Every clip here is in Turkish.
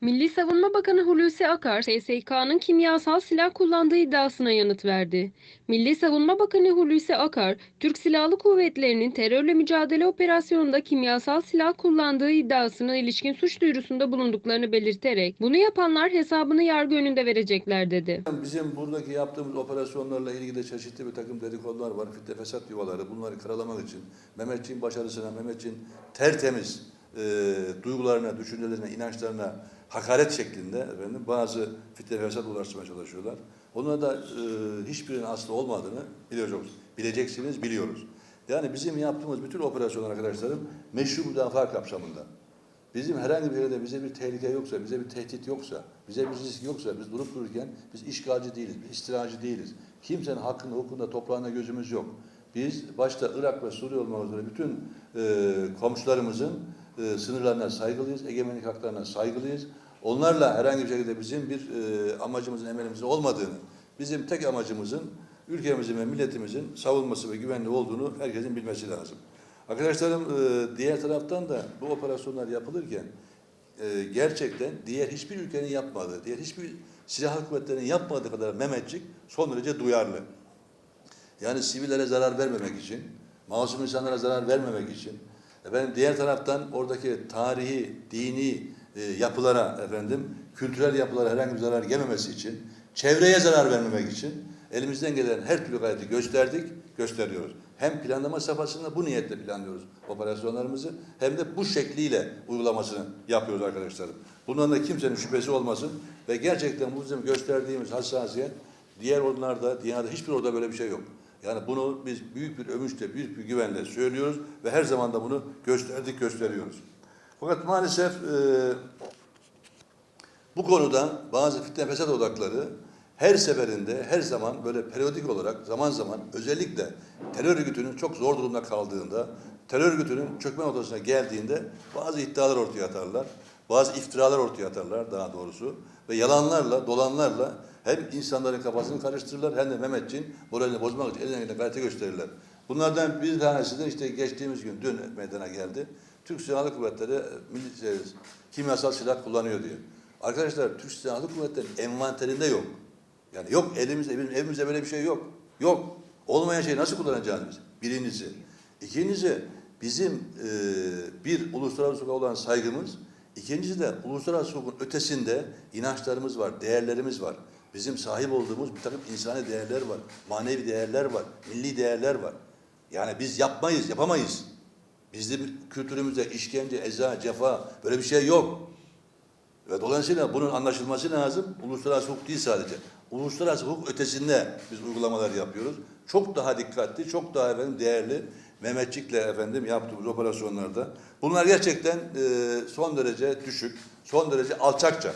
Milli Savunma Bakanı Hulusi Akar, SSK'nın kimyasal silah kullandığı iddiasına yanıt verdi. Milli Savunma Bakanı Hulusi Akar, Türk Silahlı Kuvvetleri'nin terörle mücadele operasyonunda kimyasal silah kullandığı iddiasına ilişkin suç duyurusunda bulunduklarını belirterek, bunu yapanlar hesabını yargı önünde verecekler dedi. Bizim buradaki yaptığımız operasyonlarla ilgili de çeşitli bir takım dedikodular var. Fitne fesat yuvaları. Bunları karalamak için Mehmetçiğin başarısına, Mehmetçiğin tertemiz e, duygularına, düşüncelerine, inançlarına hakaret şeklinde efendim bazı fitne fesat ulaştırmaya çalışıyorlar. Onlara da e, hiçbirinin aslı olmadığını biliyoruz. Bileceksiniz, biliyoruz. Yani bizim yaptığımız bütün operasyonlar arkadaşlarım meşru müdafaa kapsamında. Bizim herhangi bir yerde bize bir tehlike yoksa, bize bir tehdit yoksa, bize bir risk yoksa biz durup dururken biz işgalci değiliz, biz istilacı değiliz. Kimsenin hakkında, hukukunda, toprağında gözümüz yok. Biz başta Irak ve Suriye olmak üzere bütün e, komşularımızın e, sınırlarına saygılıyız, egemenlik haklarına saygılıyız. Onlarla herhangi bir şekilde bizim bir e, amacımızın, emelimizin olmadığını, bizim tek amacımızın ülkemizin ve milletimizin savunması ve güvenli olduğunu herkesin bilmesi lazım. Arkadaşlarım e, diğer taraftan da bu operasyonlar yapılırken e, gerçekten diğer hiçbir ülkenin yapmadığı, diğer hiçbir silahlı kuvvetlerin yapmadığı kadar Mehmetçik son derece duyarlı. Yani sivillere zarar vermemek için, masum insanlara zarar vermemek için, efendim diğer taraftan oradaki tarihi, dini e, yapılara efendim, kültürel yapılara herhangi bir zarar gelmemesi için, çevreye zarar vermemek için elimizden gelen her türlü gayreti gösterdik, gösteriyoruz. Hem planlama safhasında bu niyetle planlıyoruz operasyonlarımızı hem de bu şekliyle uygulamasını yapıyoruz arkadaşlarım. Bundan da kimsenin şüphesi olmasın ve gerçekten bu bizim gösterdiğimiz hassasiyet diğer onlarda, dünyada hiçbir orada böyle bir şey yok. Yani bunu biz büyük bir övünçle, büyük bir güvenle söylüyoruz ve her zaman da bunu gösterdik, gösteriyoruz. Fakat maalesef e, bu konuda bazı fitne fesat odakları her seferinde, her zaman böyle periyodik olarak zaman zaman özellikle terör örgütünün çok zor durumda kaldığında, terör örgütünün çökme noktasına geldiğinde bazı iddialar ortaya atarlar. Bazı iftiralar ortaya atarlar daha doğrusu. Ve yalanlarla, dolanlarla hem insanların kafasını karıştırırlar hem de Mehmetçiğin moralini bozmak için elinden gelen gayreti gösterirler. Bunlardan bir tanesi de işte geçtiğimiz gün dün meydana geldi. Türk Silahlı Kuvvetleri e, milli, şey, kimyasal silah kullanıyor diye. Arkadaşlar Türk Silahlı Kuvvetleri envanterinde yok. Yani yok elimizde, bizim evimizde böyle bir şey yok. Yok. Olmayan şeyi nasıl kullanacağız biz? Birincisi. İkincisi bizim e, bir uluslararası olan saygımız, ikincisi de uluslararası hukukun ötesinde inançlarımız var, değerlerimiz var. Bizim sahip olduğumuz bir takım insani değerler var, manevi değerler var, milli değerler var. Yani biz yapmayız, yapamayız. Bizim kültürümüzde işkence, eza, cefa böyle bir şey yok. Ve dolayısıyla bunun anlaşılması lazım. Uluslararası hukuk değil sadece. Uluslararası hukuk ötesinde biz uygulamalar yapıyoruz. Çok daha dikkatli, çok daha efendim değerli Mehmetçik'le efendim yaptığımız operasyonlarda. Bunlar gerçekten e, son derece düşük, son derece alçakça.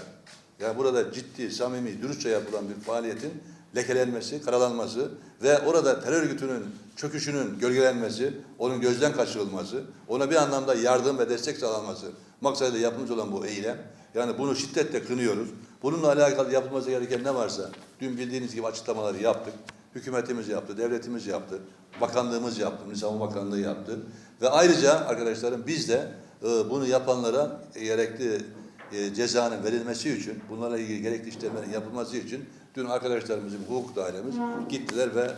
Yani burada ciddi, samimi, dürüstçe yapılan bir faaliyetin lekelenmesi, karalanması ve orada terör örgütünün çöküşünün gölgelenmesi, onun gözden kaçırılması, ona bir anlamda yardım ve destek sağlanması maksadıyla yapılmış olan bu eylem. Yani bunu şiddetle kınıyoruz. Bununla alakalı yapılması gereken ne varsa dün bildiğiniz gibi açıklamaları yaptık. Hükümetimiz yaptı, devletimiz yaptı, bakanlığımız yaptı, Milli Bakanlığı yaptı. Ve ayrıca arkadaşlarım biz de e, bunu yapanlara gerekli e, cezanın verilmesi için, bunlarla ilgili gerekli işlemlerin yapılması için dün arkadaşlarımızın hukuk dairemiz gittiler ve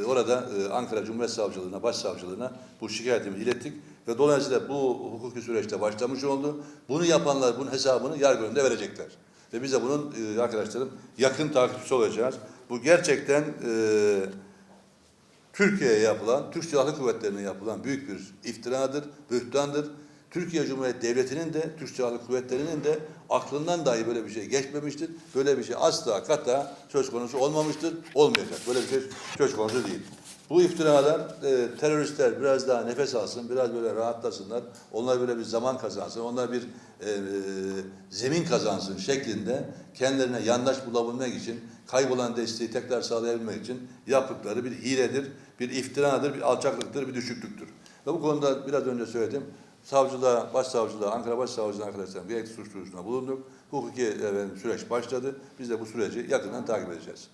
e, orada Ankara Cumhuriyet Savcılığına, Başsavcılığına bu şikayetimizi ilettik ve dolayısıyla bu hukuki süreçte başlamış oldu. Bunu yapanlar bunun hesabını yargı önünde verecekler. Ve biz de bunun arkadaşlarım yakın takipçisi olacağız. Bu gerçekten e, Türkiye'ye yapılan, Türk Silahlı Kuvvetleri'ne yapılan büyük bir iftiradır, bühtandır. Türkiye Cumhuriyeti Devleti'nin de, Türk Silahlı Kuvvetleri'nin de aklından dahi böyle bir şey geçmemiştir. Böyle bir şey asla kata söz konusu olmamıştır, olmayacak. Böyle bir şey söz konusu değil. Bu iftiralar e, teröristler biraz daha nefes alsın, biraz böyle rahatlasınlar. Onlar böyle bir zaman kazansın, onlar bir e, e, zemin kazansın şeklinde kendilerine yandaş bulabilmek için, kaybolan desteği tekrar sağlayabilmek için yaptıkları bir hiledir, bir iftiradır, bir alçaklıktır, bir düşüklüktür. Ve bu konuda biraz önce söyledim. Savcılığa, başsavcılığa, Ankara Başsavcılığına arkadaşlar gerekli suç duyurusunda bulunduk. Hukuki efendim, süreç başladı. Biz de bu süreci yakından takip edeceğiz.